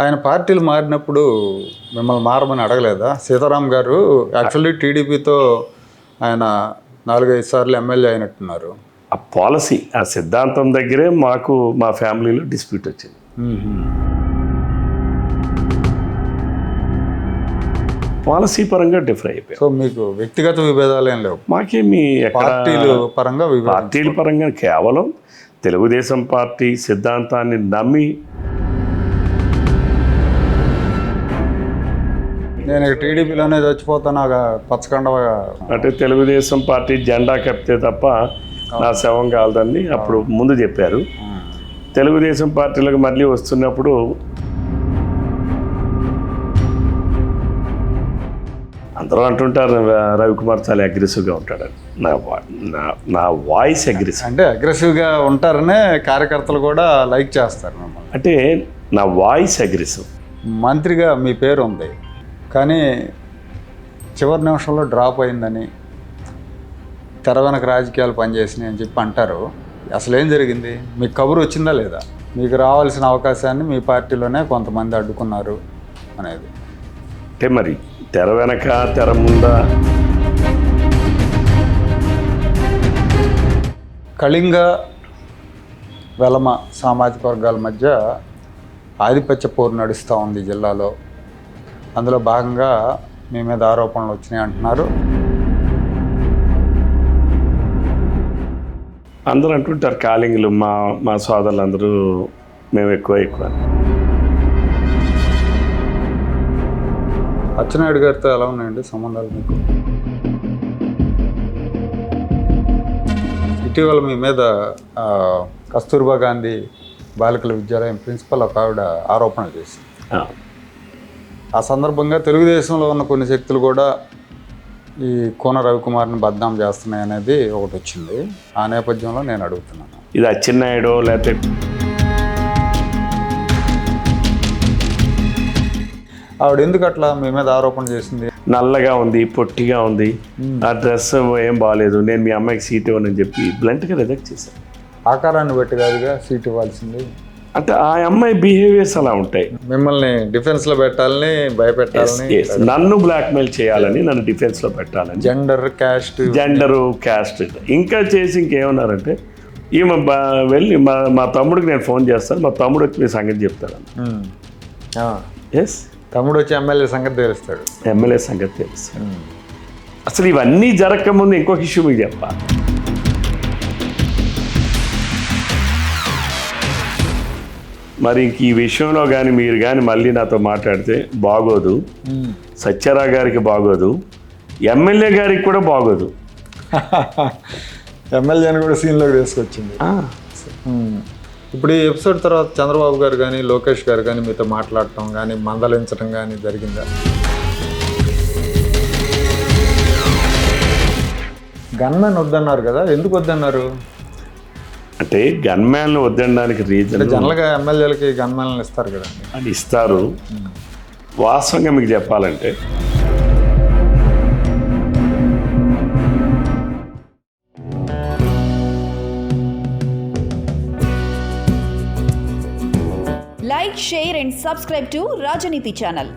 ఆయన పార్టీలు మారినప్పుడు మిమ్మల్ని మారమని అడగలేదా? సీతారాం గారు యాక్చువల్లీ టీడీపీతో ఆయన నాలుగైదు సార్లు ఎమ్మెల్యే అయినట్టున్నారు. ఆ పాలసీ ఆ సిద్ధాంతం దగ్గరే మాకు మా ఫ్యామిలీలో డిస్ప్యూట్ వచ్చింది. పాలసీ పరంగా డిఫర్ అయిపోయాం. సో మీకు వ్యక్తిగత విభేదాలు ఏం లేవు? మాకేమి పార్టీలు పరంగా పార్టీల పరంగా కేవలం తెలుగుదేశం పార్టీ సిద్ధాంతాన్ని నమ్మి నేను టీడీపీలోనే చచ్చిపోతాను పచ్చకండగా అంటే తెలుగుదేశం పార్టీ జెండా కప్పితే తప్ప నా శవం కాలదని అప్పుడు ముందు చెప్పారు. తెలుగుదేశం పార్టీలకు మళ్ళీ వస్తున్నప్పుడు అందరూ అంటుంటారు "ర- రవికుమార్ చాలా అగ్రెసివ్గా ఉంటాడని నా నా నా వాయిస్ అగ్రెసివ్ అంటే అగ్రెసివ్గా ఉంటారనే కార్యకర్తలు కూడా లైక్ చేస్తారు అంటే నా వాయిస్ అగ్రెసివ్ మంత్రిగా మీ పేరు ఉంది కానీ చివరి నిమిషంలో డ్రాప్ అయిందని తెర వెనక రాజకీయాలు పనిచేసినాయి అని చెప్పి అంటారు. అసలు ఏం జరిగింది? మీకు కబురు వచ్చిందా లేదా? మీకు రావాల్సిన అవకాశాన్ని మీ పార్టీలోనే కొంతమంది అడ్డుకున్నారు అనేది. అంటే మరి తెర వెనక తెర ముందా? కళింగ వెలమ సామాజిక వర్గాల మధ్య ఆధిపత్య పోరు నడుస్తూ ఉంది జిల్లాలో. అందులో భాగంగా మీ మీద ఆరోపణలు వచ్చినాయి అంటున్నారు. అందరూ అంటుంటారు కాలింగ్లు మా మా సోదరులు అందరూ మేము ఎక్కువ ఎక్కువ అని. అచ్చెన్నాయుడు గారితో ఎలా ఉన్నాయండి సంబంధాలు మీకు? ఇటీవల మీ మీద కస్తూర్బా గాంధీ బాలికల విద్యాలయం ప్రిన్సిపల్ ఒక ఆవిడ ఆరోపణలు చేసింది. ఆ. సందర్భంగా తెలుగుదేశంలో ఉన్న కొన్ని శక్తులు కూడా ఈ కోన రవికుమార్ని బద్నాం చేస్తున్నాయి అనేది ఒకటి వచ్చింది. ఆ నేపథ్యంలో నేను అడుగుతున్నాను. ఇది అచ్చెన్నాయుడు లేకపోతే ఆవిడ ఎందుకు అట్లా మీ మీద ఆరోపణ చేసింది? నల్లగా ఉంది పొట్టిగా ఉంది. ఆ డ్రెస్ ఏం బాగాలేదు నేను మీ అమ్మాయికి సీట్ ఇవ్వనని చెప్పి బ్లంట్గా రిజెక్ట్ చేశాను. ఆకారాన్ని బట్టి కాదుగా సీట్ ఇవ్వాల్సింది. అంటే ఆ అమ్మాయి బిహేవియర్స్ అలా ఉంటాయి. మిమ్మల్ని డిఫెన్స్లో పెట్టాలని భయపెట్టాలని నన్ను బ్లాక్మెయిల్ చేయాలని నన్ను డిఫెన్స్లో పెట్టాలని. జెండర్ క్యాస్ట్ జెండరు క్యాస్ట్ ఇంకా చేసి ఇంకేమన్నారంటే ఈమె వెళ్ళి మా మా తమ్ముడికి నేను ఫోన్ చేస్తాను మా తమ్ముడు వచ్చి మీ సంగతి చెప్తాడు ఎస్ తమ్ముడు వచ్చి ఎమ్మెల్యే సంగతి తెలుస్తాడు. ఎమ్మెల్యే సంగతి తెలుసు. అసలు ఇవన్నీ జరగకముందు ఇంకొక ఇష్యూ మీకు చెప్పా మరి ఈ విషయంలో కానీ మీరు కానీ మళ్ళీ నాతో మాట్లాడితే బాగోదు. సత్యరా గారికి బాగోదు. ఎమ్మెల్యే గారికి కూడా బాగోదు. ఎమ్మెల్యేని కూడా సీన్లోకి తీసుకొచ్చింది. ఇప్పుడు ఈ ఎపిసోడ్ తర్వాత చంద్రబాబు గారు కానీ లోకేష్ గారు కానీ మీతో మాట్లాడటం కానీ మందలించడం కానీ జరిగిందా? గన్మెన్ వద్దన్నారు కదా ఎందుకు వద్దన్నారు? అంటే గన్మ్యాన్లు వద్దనడానికి రీజన్ జనరల్గా ఎమ్మెల్యేలకి గన్మెన్లు ఇస్తారు కదండి అని ఇస్తారు. వాస్తవంగా మీకు చెప్పాలంటే Like, share, and subscribe to Rajaniti channel.